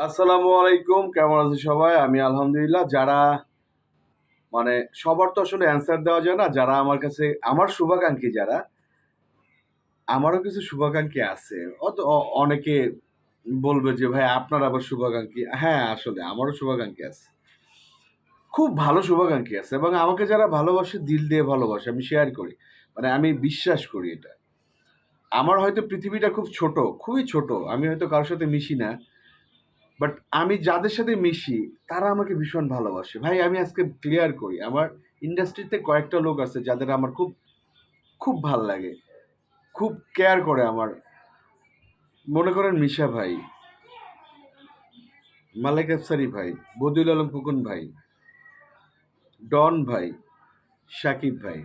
আসসালামু আলাইকুম, কেমন আছে সবাই? আমি আলহামদুলিল্লাহ, যারা মানে সবার তো আসলে অ্যান্সার দেওয়া যায় না, যারা আমার কাছে, আমার শুভাকাঙ্ক্ষী যারা, আমারও কিছু শুভাকাঙ্ক্ষী আছে। অত অনেকে বলবে যে, ভাই, আপনার আবার শুভাকাঙ্ক্ষী? হ্যাঁ আসলে আমারও শুভাকাঙ্ক্ষী আছে। খুব ভালো শুভাকাঙ্ক্ষী আছে এবং আমাকে যারা ভালোবাসে, দিল দিয়ে ভালোবাসে, আমি শেয়ার করি। মানে আমি বিশ্বাস করি এটা। আমার হয়তো পৃথিবীটা খুব ছোট, খুবই ছোট, আমি হয়তো কারোর সাথে মিশি না। বাট আমি যাদের সাথে মিশি, তারা আমাকে ভীষণ ভালোবাসে। ভাই, আমি আজকে ক্লিয়ার করি, আমার ইন্ডাস্ট্রিতে কয়েকটা লোক আছে যাদের আমার খুব খুব ভালো লাগে। খুব কেয়ার করে আমার। মনে করেন মিশা ভাই, মালেক আফসারি ভাই, বদিউল আলম ফুকন ভাই, ডন ভাই, সাকিব ভাই।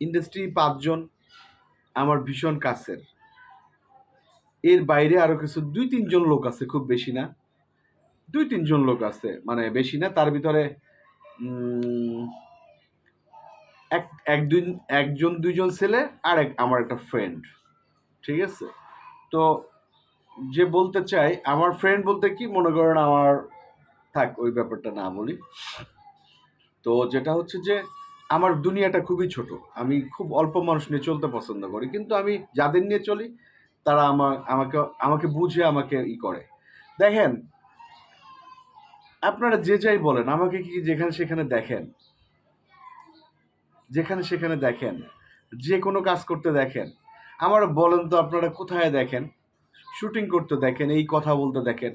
ইন্ডাস্ট্রি পাঁচজন আমার ভীষণ কাছের। এর বাইরে আরও কিছু দুই তিনজন লোক আছে খুব বেশি না। দুই তিনজন লোক আছে মানে বেশি না, তার ভিতরে এক এক দুই, একজন, দুইজন ছেলে আর এক আমার একটা ফ্রেন্ড ঠিক আছে? তো যে বলতে চাই, আমার ফ্রেন্ড বলতে কি, মনে করেন আমার, থাক, ওই ব্যাপারটা না বলি। তো যেটা হচ্ছে যে, আমার দুনিয়াটা খুবই ছোট, আমি খুব অল্প মানুষ নিয়ে চলতে পছন্দ করি, কিন্তু আমি যাদের নিয়ে চলি, তারা আমার আমাকে আমাকে বুঝে আমাকে ই করে। দেখেন আপনারা যে যাই বলেন, আমাকে কি যেখানে সেখানে দেখেন? যেখানে সেখানে দেখেন, যে কোনো কাজ করতে দেখেন। আমার বলেন তো আপনারা কোথায় দেখেন? শুটিং করতে দেখেন, এই কথা বলতে দেখেন।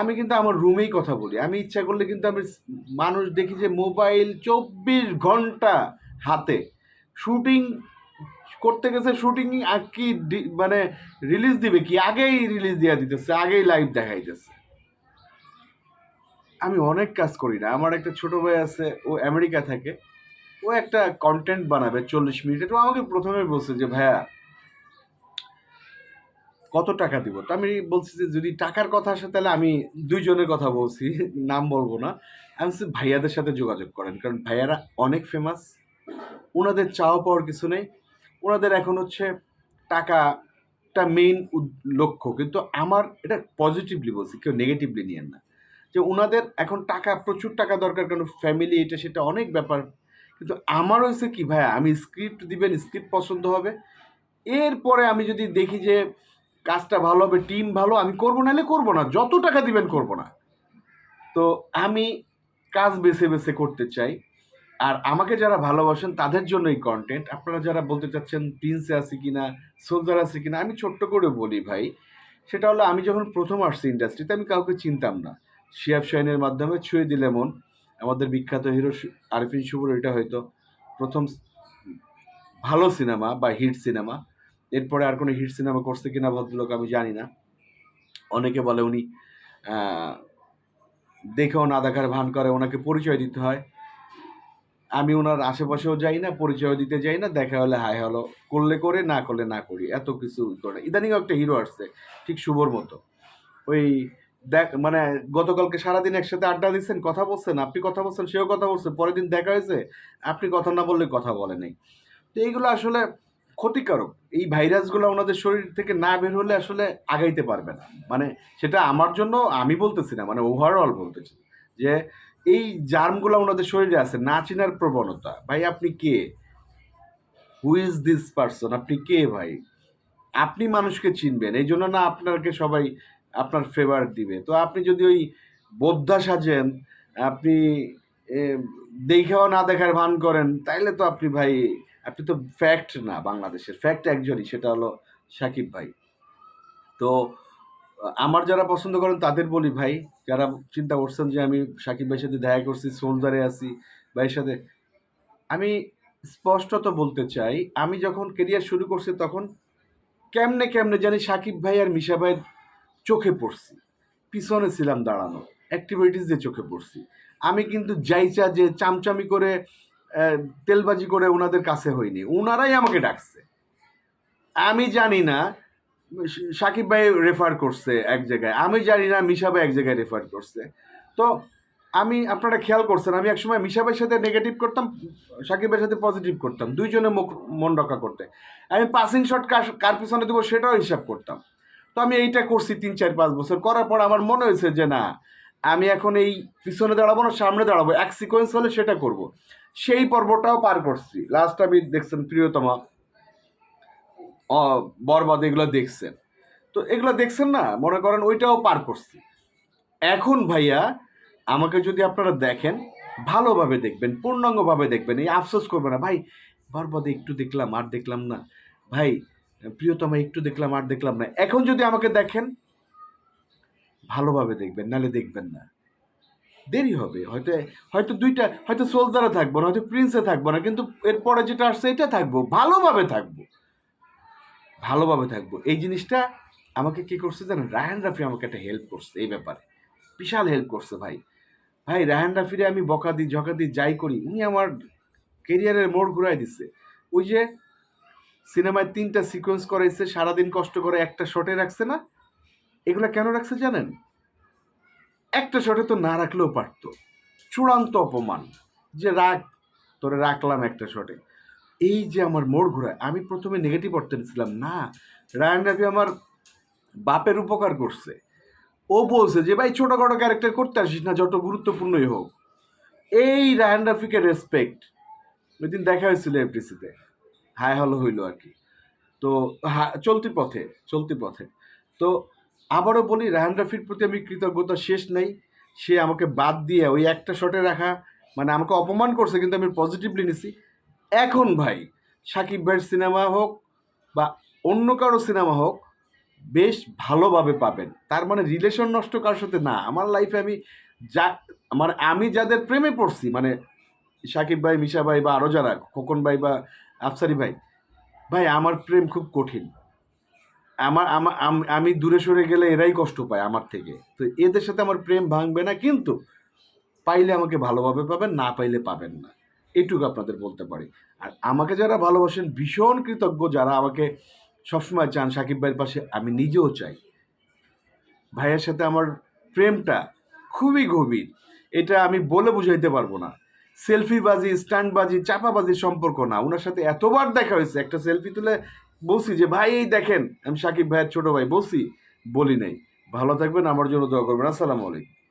আমি কিন্তু আমার রুমেই কথা বলি। আমি ইচ্ছা করলে কিন্তু আমি মানুষ দেখি যে মোবাইল চব্বিশ ঘণ্টা হাতে। শুটিং করতে গেছে, শুটিং কি মানে রিলিজ দিবে কি? আগেই রিলিজ দিয়ে দিতেছে, আগেই লাইভ দেখাইতেছে। আমি অনেক কাজ করি না। আমার একটা ছোট ভাই আছে, ও আমেরিকা থাকে। ও একটা কন্টেন্ট বানাবে চল্লিশ মিনিটের ও আমাকে প্রথমে বলছে যে, ভাইয়া, কত টাকা দিব? তো আমি বলছি যে, যদি টাকার কথা আসে তাহলে আমি দুইজনের কথা বলছি, নাম বলব না। আমি ভাইয়াদের সাথে যোগাযোগ করেন। কারণ ভাইয়ারা অনেক ফেমাস ওনাদের চাওয়া পাওয়ার কিছু নেই। ওনাদের এখন হচ্ছে টাকাটা মেইন লক্ষ্য। কিন্তু আমার এটা পজিটিভলি বলছি, কেউ নেগেটিভলি নিয়েন না। যে ওনাদের এখন টাকা, প্রচুর টাকা দরকার, কারণ ফ্যামিলি এটা সেটা অনেক ব্যাপার। কিন্তু আমার হয়েছে কি ভাইয়া, আমি স্ক্রিপ্ট দিবেন স্ক্রিপ্ট পছন্দ হবে। এরপরে আমি যদি দেখি যে কাজটা ভালো হবে টিম ভালো, আমি করব, নাহলে করব না। যত টাকা দিবেন, করব না। তো আমি কাজ বেছে বেছে করতে চাই। আর আমাকে যারা ভালোবাসেন, তাদের জন্য এই কন্টেন্ট আপনারা যারা বলতে চাচ্ছেন প্রিন্সে আছে কিনা সোলজার আছে কি না আমি ছোট্ট করে বলি ভাই, সেটা হলো আমি যখন প্রথম আসছি ইন্ডাস্ট্রিতে আমি কাউকে চিনতাম না। শিয়াব শাহিনের মাধ্যমে ছুঁয়ে দিলে মন। আমাদের বিখ্যাত হিরো আরিফিন শুভর এটা হয়তো প্রথম ভালো সিনেমা বা হিট সিনেমা। এরপরে আর কোনো হিট সিনেমা করছে কিনা ভদ্রলোক আমি জানি না। অনেকে বলে উনি দেখেও না দেখার ভান করে, ওনাকে পরিচয় দিতে হয়। আমি ওনার আশেপাশেও যাই না পরিচয় দিতে যাই না, দেখা হলে হাই হলো, করলে করে, না করলে না করি, এত কিছু করে। ইদানিং একটা হিরো আসছে, ঠিক শুভর মতো। ওই দেখ মানে গতকালকে সারাদিন একসাথে আড্ডা দিচ্ছেন, কথা বলছেন, আপনি কথা বলছেন, সেও কথা বলছে, পরের দিন দেখা হয়েছে, আপনি কথা না বললে কথা বলে নেই। তো এইগুলো আসলে ক্ষতিকারক। এই ভাইরাসগুলো ওনাদের শরীর থেকে না বের হলে আসলে আগাইতে পারবে না। মানে সেটা আমার জন্য, আমি বলতেছি না মানে ওভারঅল বলতেছি, যে এই জার্মগুলো ওনাদের শরীরে আছে, না চিনার প্রবণতা। ভাই, আপনি কে? হু ইজ দিস পারসন আপনি কে ভাই? আপনি মানুষকে চিনবেন, এই জন্য না আপনাকে সবাই আপনার ফেভার দিবে। তো আপনি যদি ওই বোদ্ধা সাজেন, আপনি দেখেও না দেখার ভান করেন, তাইলে তো আপনি ভাই, আপনি তো ফ্যাক্ট না বাংলাদেশের। ফ্যাক্ট একজনই, সেটা হলো সাকিব ভাই। তো, আমার যারা পছন্দ করেন, তাদের বলি ভাই, যারা চিন্তা করছেন যে আমি সাকিব ভাইয়ের সাথে দেখা করছি সোলজারে আছি, ভাইয়ের সাথে, আমি স্পষ্টত বলতে চাই, আমি যখন কেরিয়ার শুরু করছি তখন কেমনে কেমনে জানি সাকিব ভাই আর মিশা ভাইয়ের চোখে পড়ছি, পিছনে ছিলাম দাঁড়ানো অ্যাক্টিভিটিস দিয়ে চোখে পড়ছি। আমি কিন্তু যাইচা যে চামচামি করে তেলবাজি করে ওনাদের কাছে হইনি ওনারাই আমাকে ডাকছে। আমি জানি না সাকিব ভাই রেফার করছে এক জায়গায়, আমি জানি না মিশা ভাই এক জায়গায় রেফার করছে। তো আমি, আপনারা খেয়াল করছেন, আমি একসময় মিশা ভাইয়ের সাথে নেগেটিভ করতাম, সাকিব ভাইয়ের সাথে পজিটিভ করতাম, দুইজনে মুখ, মন রক্ষা করতে। আমি পাসিং শট কার পিছনে দেবো সেটাও হিসাব করতাম। তো আমি এইটা করছি তিন, চার, পাঁচ বছর। করার পর আমার মনে হয়েছে যে না, আমি এখন এই পিছনে দাঁড়াবো না, সামনে দাঁড়াবো। এক সিকোয়েন্স হলে সেটা করব। সেই পর্বটাও পার করছি। লাস্ট আমি দেখছেন প্রিয়তমা বরবাদ, এগুলো দেখছেন। তো এগুলো দেখছেন না, মনে করেন ওইটাও পার করছি। এখন ভাইয়া, আমাকে যদি আপনারা দেখেন, ভালোভাবে দেখবেন, পূর্ণাঙ্গভাবে দেখবেন, এই আফসোস করবে না, ভাই, বরবাদে একটু দেখলাম, আর দেখলাম না। ভাই প্রিয়তমা একটু দেখলাম আর দেখলাম না। এখন যদি আমাকে দেখেন, ভালোভাবে দেখবেন নালে দেখবেন না। দেরি হবে, হয়তো হয়তো দুইটা, হয়তো সোলজারে থাকব না, হয়তো প্রিন্সে থাকব না, কিন্তু এরপরে যেটা আসছে এটা থাকব, ভালোভাবে থাকব। ভালোভাবে থাকব। এই জিনিসটা আমাকে কি করছে জানেন? রায়হান রাফি আমাকে একটা হেল্প করছে এই ব্যাপারে। বিশাল হেল্প করছে ভাই। ভাই রায়হান রাফিরে আমি বকা দিই, ঝকা দিই, যাই করি, উনি আমার কেরিয়ারের মোড় ঘুরাই দিচ্ছে। ওই যে সিনেমায় তিনটা সিকোয়েন্স করাইছে, সারাদিন কষ্ট করে একটা শটে রাখছে না। এগুলো কেন রাখছে জানেন? একটা শটে তো না রাখলেও পারতো। চূড়ান্ত অপমান, যে রাখ তোরে রাখলাম একটা শটে এই যে আমার মোড় ঘোরায়, আমি প্রথমে নেগেটিভ অর্থে নিয়েছিলাম না, রায়ান রাফি আমার বাপের উপকার করছে। ও বলছে যে, ভাই ছোটোখাটো ক্যারেক্টার করতে আসিস না, যত গুরুত্বপূর্ণই হোক। এই রায়ান রাফিকে রেসপেক্ট ওই দিন দেখা হয়েছিল এফডিসিতে হাই হলো হইল আর কি। তো চলতি পথে চলতি পথে। তো আবারও বলি, রাহান রাফির প্রতি আমি কৃতজ্ঞতা, শেষ নেই। সে আমাকে বাদ দিয়ে ওই একটা শটে রাখা মানে আমাকে অপমান করছে, কিন্তু আমি পজিটিভলি নিছি। এখন ভাই, সাকিব ভাইয়ের সিনেমা হোক বা অন্য কারও সিনেমা হোক, বেশ ভালোভাবে পাবেন। তার মানে রিলেশন নষ্ট কারোর সাথে না। আমার লাইফে আমি যা মানে আমি যাদের প্রেমে পড়ছি মানে সাকিব ভাই, মিশা ভাই বা আরও যারা, খোকন ভাই বা আফসারি ভাই ভাই, আমার প্রেম খুব কঠিন। আমার, আমি দূরে সরে গেলে এরাই কষ্ট পায় আমার থেকে। তো এদের সাথে আমার প্রেম ভাঙবে না, কিন্তু পাইলে আমাকে ভালোভাবে পাবেন, না পাইলে পাবেন না। এটুকু আপনাদের বলতে পারি। আর আমাকে যারা ভালোবাসেন, ভীষণ কৃতজ্ঞ, যারা আমাকে সবসময় চান, সাকিব ভাইয়ের পাশে, আমি নিজেও চাই। ভাইয়ের সাথে আমার প্রেমটা খুবই গভীর। এটা আমি বলে বুঝাইতে পারব না। সেলফিবাজি, স্ট্যান্ডবাজি, চাপাবাজির সম্পর্ক না। ওনার সাথে এতবার দেখা হয়েছে, একটা সেলফি তুলে বলছি যে, ভাই, এই দেখেন, আমি সাকিব ভাইয়ের ছোট ভাই বলছি। বলি নাই। ভালো থাকবেন, আমার জন্য দোয়া করবেন। আসসালামু আলাইকুম।